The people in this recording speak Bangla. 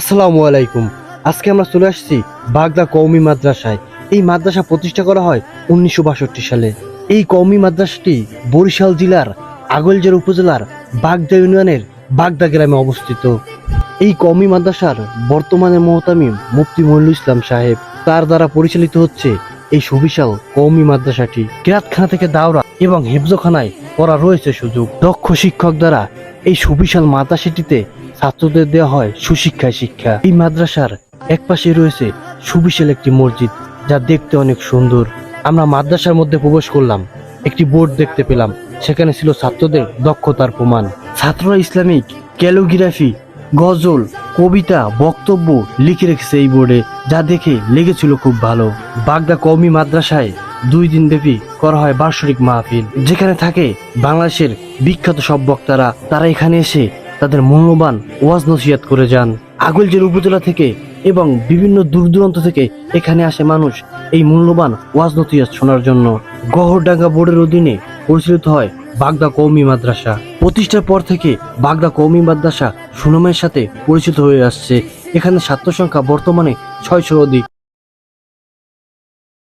আসসালামু আলাইকুম। আজকে আমরা চলে আসছি বাগদা কওমি মাদ্রাসায়। এই মাদ্রাসা প্রতিষ্ঠা করা হয় উনিশশো বাষট্টি সালে। এই কওমি মাদ্রাসাটি বরিশাল জেলার আগলজের উপজেলার বাগদা ইউনিয়নের বাগদা গ্রামে অবস্থিত। এই কওমি মাদ্রাসার বর্তমানে মোহতামিম মুফতি মহিনুল ইসলাম সাহেব তার দ্বারা পরিচালিত হচ্ছে এই সুবিশাল কওমি মাদ্রাসাটি। কিরাতখানা থেকে দাওরা এবং হেফজখানায় পড়া রয়েছে সুযোগ। দক্ষ শিক্ষক দ্বারা এই সুবিশাল মাদ্রাসাটিতে ছাত্রদের দেওয়া হয় সুশিক্ষায় শিক্ষা। এই মাদ্রাসার এক পাশে রয়েছে সুবিশাল একটি মসজিদ, যা দেখতে অনেক সুন্দর। আমরা মাদ্রাসার মধ্যে প্রবেশ করলাম, একটি বোর্ড দেখতে পেলাম। সেখানে ছিল ছাত্রদের দক্ষতার প্রমাণ। ছাত্ররা ইসলামিক ক্যালোগ্রাফি গজল, কবিতা, বক্তব্য লিখে রেখেছে এই বোর্ডে, যা দেখে লেগেছিল খুব ভালো। বাগদা কওমি মাদ্রাসায় দুই দিন ব্যাপী করা হয় বার্ষিক মাহফিল। যেখানে থাকে বাংলাদেশের বিখ্যাত সব বক্তারা। তারা এখানে এসে তাদের মূল্যবান ওয়াজ নসিহাত করে যান। আগলজের উপজেলা থেকে এবং বিভিন্ন দূর দূরান্ত থেকে এখানে আসে মানুষ এই মূল্যবান ওয়াজ নসিহাত শোনার জন্য। গহরডাঙ্গা বোর্ডের অধীনে পরিচালিত হয় বাগদা কৌমি মাদ্রাসা। প্রতিষ্ঠার পর থেকে বাগদা কৌমি মাদ্রাসা সুনামের সাথে পরিচিত হয়ে আসছে। এখানে ছাত্র সংখ্যা বর্তমানে ছয়শোর অধিক।